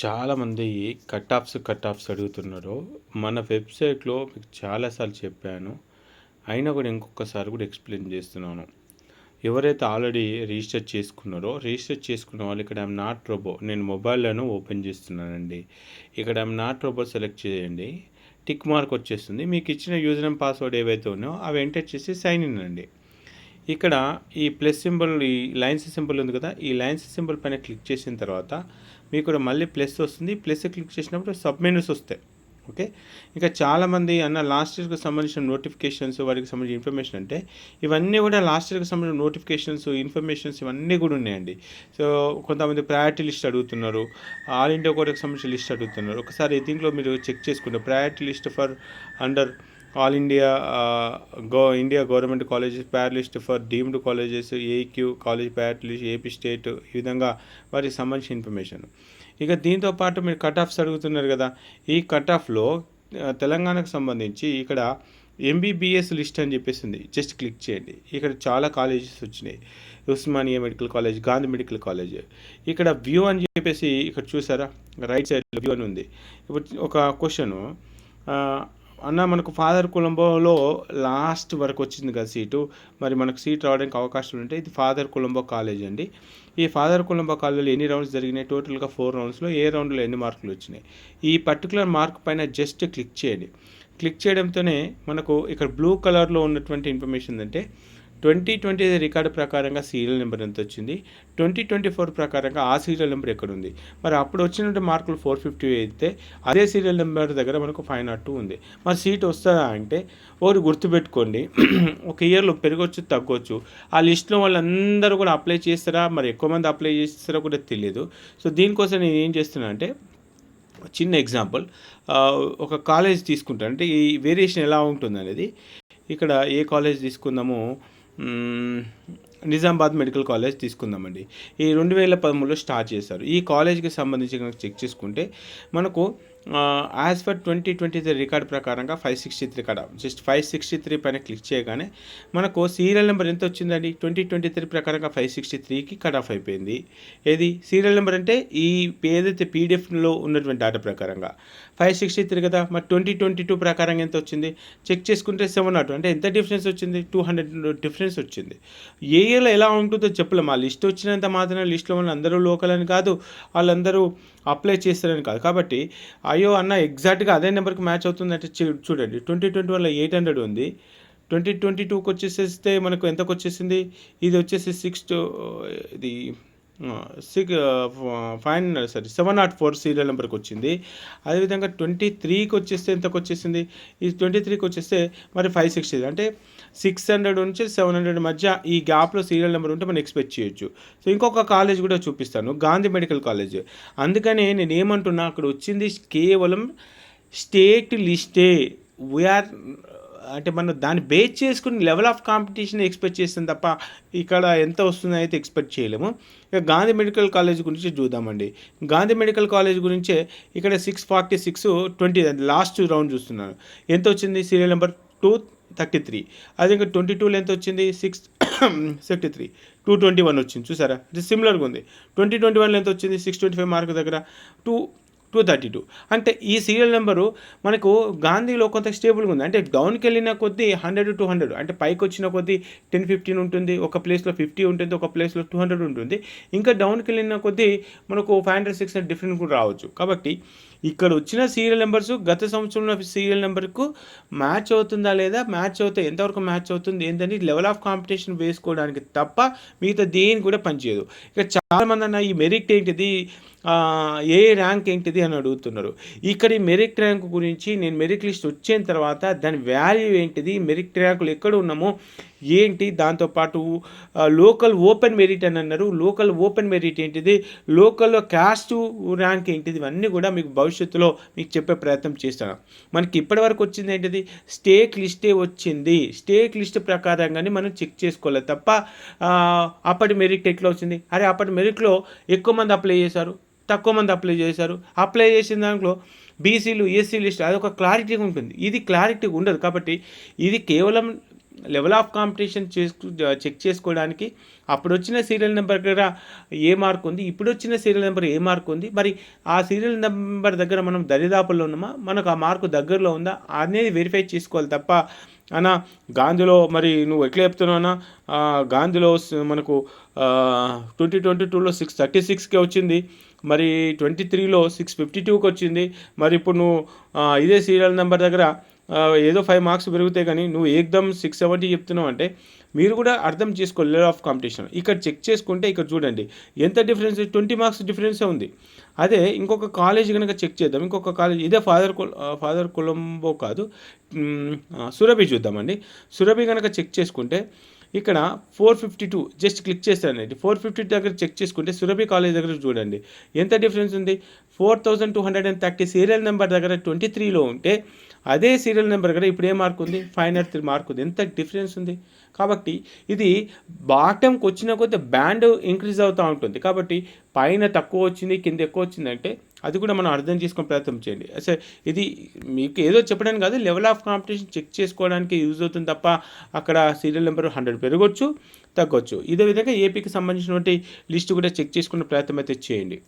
చాలామంది cut offs cut offs అడుగుతున్నారు. మన వెబ్సైట్లో మీకు చాలాసార్లు చెప్పాను. అయినా కూడా ఇంకొకసారి కూడా ఎక్స్ప్లెయిన్ చేస్తున్నాను. ఎవరైతే ఆల్రెడీ రిజిస్టర్ చేసుకున్నారో రిజిస్టర్ చేసుకున్న వాళ్ళు ఇక్కడ ఐమ్ నాట్ రోబో నేను మొబైల్లోనూ ఓపెన్ చేస్తున్నానండి. ఇక్కడ ఐమ్ నాట్ రోబో సెలెక్ట్ చేయండి. టిక్ మార్క్ వచ్చేస్తుంది. మీకు ఇచ్చిన యూజర్ అండ్ పాస్వర్డ్ ఏవైతే ఉన్నాయో అవి ఎంటర్ చేసి సైన్ ఇన్ అండి. ఇక్కడ ఈ ప్లస్ సింబల్ ఈ లైన్స్ సింబల్ ఉంది కదా ఈ లైన్స్ సింబల్ పైన క్లిక్ చేసిన తర్వాత మీకు కూడా మళ్ళీ ప్లస్ వస్తుంది. ప్లస్ క్లిక్ చేసినప్పుడు సబ్ మెనూస్ వస్తాయి. ఓకే? ఇంకా చాలామంది అన్న లాస్ట్ ఇయర్కి సంబంధించిన నోటిఫికేషన్స్ వాటికి సంబంధించిన ఇన్ఫర్మేషన్ అంటే ఇవన్నీ కూడా లాస్ట్ ఇయర్కి సంబంధించిన నోటిఫికేషన్స్ ఇన్ఫర్మేషన్స్ ఇవన్నీ కూడా ఉన్నాయండి. సో కొంతమంది ప్రయారిటీ లిస్ట్ అడుగుతున్నారు. ఆల్ ఇండియా కోటాకి సంబంధించిన లిస్ట్ అడుగుతున్నారు. ఒకసారి దీంట్లో మీరు చెక్ చేసుకుంటే priority list for under all India go India government colleges ప్యారలిస్ట్ for deemed colleges AQ college Pyaar list AP state ఈ విధంగా వారికి సంబంధించిన ఇన్ఫర్మేషన్. ఇక దీంతో పాటు మీరు కట్ ఆఫ్స్ అడుగుతున్నారు కదా ఈ కట్ ఆఫ్లో తెలంగాణకు సంబంధించి ఇక్కడ ఎంబీబీఎస్ లిస్ట్ అని చెప్పేసి ఉంది. జస్ట్ క్లిక్ చేయండి. ఇక్కడ చాలా కాలేజెస్ వచ్చినాయి. Osmania medical college Gandhi medical college. ఇక్కడ వ్యూ అని చెప్పేసి ఇక్కడ చూసారా? రైట్ సైడ్ వ్యూ అని ఉంది. ఇప్పుడు ఒక క్వశ్చను అన్న మనకు ఫాదర్ కొలంబోలో లాస్ట్ వరకు వచ్చింది కదా సీటు. మరి మనకు సీట్ రావడానికి అవకాశం ఉంటే ఇది ఫాదర్ కొలంబో కాలేజ్ అండి. ఈ ఫాదర్ కొలంబో కాలేజీలో ఎన్ని రౌండ్స్ జరిగినాయి? టోటల్గా ఫోర్ రౌండ్స్లో. ఏ రౌండ్లో ఎన్ని మార్కులు వచ్చినాయి? ఈ పర్టికులర్ మార్క్ పైన జస్ట్ క్లిక్ చేయండి. క్లిక్ చేయడంతోనే మనకు ఇక్కడ బ్లూ కలర్లో ఉన్నటువంటి ఇన్ఫర్మేషన్ అంటే ట్వంటీ ట్వంటీ రికార్డు ప్రకారంగా సీరియల్ నెంబర్ ఎంత వచ్చింది? ట్వంటీ ట్వంటీ ఫోర్ ప్రకారంగా ఆ సీరియల్ నెంబర్ ఎక్కడ ఉంది మరి అప్పుడు వచ్చినటువంటి మార్కులు ఫోర్ ఫిఫ్టీ అయితే అదే సీరియల్ నెంబర్ దగ్గర మనకు ఫైవ్ నాట్ టూ ఉంది. మరి సీట్ వస్తుందా అంటే ఒకటి గుర్తుపెట్టుకోండి. ఒక ఇయర్లో పెరగవచ్చు తగ్గవచ్చు ఆ లిస్ట్లో వాళ్ళందరూ కూడా అప్లై చేస్తారా? మరి ఎక్కువ మంది అప్లై చేస్తారో కూడా తెలియదు సో దీనికోసం నేను ఏం చేస్తున్నా అంటే చిన్న ఎగ్జాంపుల్. ఒక కాలేజ్ తీసుకుంటాను. అంటే ఈ వేరియేషన్ ఎలా ఉంటుంది అనేది ఇక్కడ ఏ కాలేజ్ తీసుకుందామో? నిజామాబాద్ మెడికల్ కాలేజ్ తీసుకుందామండి. ఈ రెండు వేల పదమూడులో స్టార్ట్ చేశారు. ఈ కాలేజ్కి సంబంధించి కనుక చెక్ చేసుకుంటే మనకు as per twenty twenty three record ప్రకారంగా ఫైవ్ సిక్స్టీ త్రీ కడ జస్ట్ ఫైవ్ సిక్స్టీ త్రీ పైన క్లిక్ చేయగానే మనకు సీరియల్ నెంబర్ ఎంత వచ్చిందండి? ట్వంటీ ట్వంటీ త్రీ ప్రకారంగా ఫైవ్ సిక్స్టీ త్రీకి కట్ ఆఫ్ అయిపోయింది. ఏది? సీరియల్ నెంబర్ అంటే ఈ ఏదైతే పీడిఎఫ్లో ఉన్నటువంటి డేటా ప్రకారంగా. ఫైవ్ సిక్స్టీ త్రీ కదా మరి ట్వంటీ ట్వంటీ టూ ప్రకారంగా ఎంత వచ్చింది? చెక్ చేసుకుంటే సెవెన్ నాట్ అంటే ఎంత డిఫరెన్స్ వచ్చింది? టూ హండ్రెడ్ డిఫరెన్స్ వచ్చింది. ఏ ఇయర్లో ఎలా ఉంటుందో చెప్పలేము ఆ లిస్ట్ వచ్చినంత మాత్రమే లిస్ట్లో ఉన్న అందరూ లోకల్ అని కాదు వాళ్ళందరూ అప్లై చేస్తారని కాదు. కాబట్టి అయ్యో అన్న ఎగ్జాక్ట్గా అదే నెంబర్కి మ్యాచ్ అవుతుందంటే చూడండి ట్వంటీ ట్వంటీ వన్లో ఎయిట్ హండ్రెడ్ ఉంది. ట్వంటీ ట్వంటీ టూకి వచ్చేసేస్తే మనకు ఎంతకు వచ్చేసింది? ఇది వచ్చేసి సిక్స్ ఇది six five sorry seven not four serial నెంబర్కి వచ్చింది. అదేవిధంగా ట్వంటీ త్రీకి వచ్చేస్తే ఎంతకు వచ్చేసింది? ఈ ట్వంటీ త్రీకి వచ్చేస్తే మరి ఫైవ్ సిక్స్టీ అంటే సిక్స్ హండ్రెడ్ నుంచి సెవెన్ హండ్రెడ్ మధ్య ఈ గ్యాప్లో సీరియల్ నెంబర్ ఉంటే మనం ఎక్స్పెక్ట్ చేయొచ్చు. సో ఇంకొక కాలేజ్ కూడా చూపిస్తాను గాంధీ మెడికల్ కాలేజ్. అందుకనే నేను ఏమంటున్నా అక్కడ వచ్చింది కేవలం స్టేట్ లిస్టే వీఆర్ అంటే మనం దాన్ని బేస్ చేసుకుని లెవెల్ ఆఫ్ కాంపిటీషన్ ఎక్స్పెక్ట్ చేస్తాం తప్ప ఇక్కడ ఎంత వస్తుందో అయితే ఎక్స్పెక్ట్ చేయలేము. ఇక గాంధీ మెడికల్ కాలేజ్ గురించి చూద్దామండి. గాంధీ మెడికల్ కాలేజ్ గురించే ఇక్కడ six forty six twenty last round చూస్తున్నాను. ఎంత వచ్చింది serial number two thirty three అదే ఇంకా ట్వంటీ టూలో ఎంత వచ్చింది? Six sixty three two twenty one వచ్చింది. చూసారా? ఇది సిమిలర్గా ఉంది. ట్వంటీ ట్వంటీ వన్లో ఎంత వచ్చింది? సిక్స్ ట్వంటీ ఫైవ్ మార్క్ దగ్గర. Two two thirty two. అంటే ఈ సీరియల్ నెంబరు మనకు గాంధీలో కొంత స్టేబుల్గా ఉంది. అంటే డౌన్కి వెళ్ళిన కొద్దీ హండ్రెడ్ టూ హండ్రెడ్. అంటే పైకి వచ్చిన కొద్దీ టెన్ ఫిఫ్టీన్ ఉంటుంది ఒక ప్లేస్లో ఫిఫ్టీ ఉంటుంది ఒక ప్లేస్లో టూ హండ్రెడ్ ఉంటుంది. ఇంకా డౌన్కి వెళ్ళిన కొద్దీ మనకు five hundred six hundred different కూడా రావచ్చు. కాబట్టి ఇక్కడ వచ్చిన సీరియల్ నెంబర్స్ గత సంవత్సరంలో సీరియల్ నెంబర్కు మ్యాచ్ అవుతుందా లేదా మ్యాచ్ అవుతే ఎంతవరకు మ్యాచ్ అవుతుంది ఏంటని లెవెల్ ఆఫ్ కాంపిటీషన్ వేసుకోవడానికి తప్ప మిగతా దేని కూడా పనిచేయదు. ఇక చాలామంది అన్న ఈ మెరిట్ ఏంటిది? ఏ ర్యాంక్ ఏంటిది అని అడుగుతున్నారు. ఇక్కడ ఈ మెరిట్ ర్యాంక్ గురించి నేను మెరిట్ లిస్ట్ వచ్చిన తర్వాత దాని వాల్యూ ఏంటిది? మెరిట్ ర్యాంకులు ఎక్కడ ఉన్నామో? ఏంటి? దాంతోపాటు లోకల్ ఓపెన్ మెరిట్ అని అన్నారు. లోకల్ ఓపెన్ మెరిట్ ఏంటిది? లోకల్లో క్యాస్ట్ ర్యాంక్ ఏంటిది? ఇవన్నీ కూడా మీకు భవిష్యత్తులో మీకు చెప్పే ప్రయత్నం చేస్తాను. మనకి ఇప్పటివరకు వచ్చింది ఏంటిది? స్టేట్ లిస్టే వచ్చింది. స్టేట్ లిస్ట్ ప్రకారంగానే మనం చెక్ చేసుకోవాలి తప్ప అప్పటి మెరిట్ ఎట్లా వచ్చింది? అరే అప్పటి మెరిట్లో ఎక్కువ మంది అప్లై చేశారు తక్కువ మంది అప్లై చేశారు. అప్లై చేసిన దాంట్లో బీసీలు ఎస్సీ లిస్ట్ అది ఒక క్లారిటీగా ఉంటుంది. ఇది క్లారిటీ ఉండదు కాబట్టి ఇది కేవలం లెవెల్ ఆఫ్ కాంపిటీషన్ చేసుకు చెక్ చేసుకోవడానికి అప్పుడు వచ్చిన సీరియల్ నెంబర్ దగ్గర ఏ మార్క్ ఉంది ఇప్పుడు వచ్చిన సీరియల్ నెంబర్ ఏ మార్క్ ఉంది మరి ఆ సీరియల్ నెంబర్ దగ్గర మనం దరిదాపుల్లో ఉన్నామా మనకు ఆ మార్కు దగ్గరలో ఉందా అనేది వెరిఫై చేసుకోవాలి తప్ప అన్న గాంధీలో మరి నువ్వు ఎట్లా చెప్తున్నావు అన్న గాంధీలో మనకు ట్వంటీ ట్వంటీ టూలో సిక్స్ థర్టీ సిక్స్కి వచ్చింది మరి ట్వంటీ త్రీలో సిక్స్ ఫిఫ్టీ టూకి వచ్చింది మరి ఇప్పుడు నువ్వు ఇదే సీరియల్ నెంబర్ దగ్గర ఏదో ఫైవ్ మార్క్స్ పెరుగుతాయి కానీ నువ్వు ఏకదమ్ సిక్స్ సెవెంటీ చెప్తున్నావు అంటే మీరు కూడా అర్థం చేసుకో లెవెల్ ఆఫ్ కాంపిటీషన్ ఇక్కడ చెక్ చేసుకుంటే ఇక్కడ చూడండి ఎంత డిఫరెన్స్ ట్వంటీ మార్క్స్ డిఫరెన్సే ఉంది. అదే ఇంకొక కాలేజ్ కనుక చెక్ చేద్దాం ఇంకొక కాలేజ్ ఇదే ఫాదర్ ఫాదర్ కొలంబో కాదు సురభి చూద్దామండి. సురభి కనుక చెక్ చేసుకుంటే ఇక్కడ four fifty two just click చేస్తానండి. ఫోర్ ఫిఫ్టీ దగ్గర చెక్ చేసుకుంటే సురభి కాలేజ్ దగ్గర చూడండి ఎంత డిఫరెన్స్ ఉంది? Four thousand two hundred and thirty serial number దగ్గర ట్వంటీ త్రీలో ఉంటే అదే సీరియల్ నెంబర్ దగ్గర ఇప్పుడు ఏ మార్క్ ఉంది? ఫైవ్ హండ్రెడ్ త్రీ మార్క్ ఉంది. ఎంత డిఫరెన్స్ ఉంది? కాబట్టి ఇది బాటంకి వచ్చిన కొద్ది బ్యాండ్ ఇంక్రీజ్ అవుతూ ఉంటుంది. కాబట్టి పైన తక్కువ వచ్చింది కింద ఎక్కువ వచ్చిందంటే అది కూడా మనం అర్థం చేసుకునే ప్రయత్నం చేయండి. అసలు ఇది మీకు ఏదో చెప్పడానికి కాదు లెవెల్ ఆఫ్ కాంపిటీషన్ చెక్ చేసుకోవడానికి యూజ్ అవుతుంది తప్ప అక్కడ సీరియల్ నెంబర్ హండ్రెడ్ పెరగవచ్చు తగ్గొచ్చు. ఇదే విధంగా ఏపీకి సంబంధించినటువంటి లిస్ట్ కూడా చెక్ చేసుకునే ప్రయత్నం అయితే చేయండి.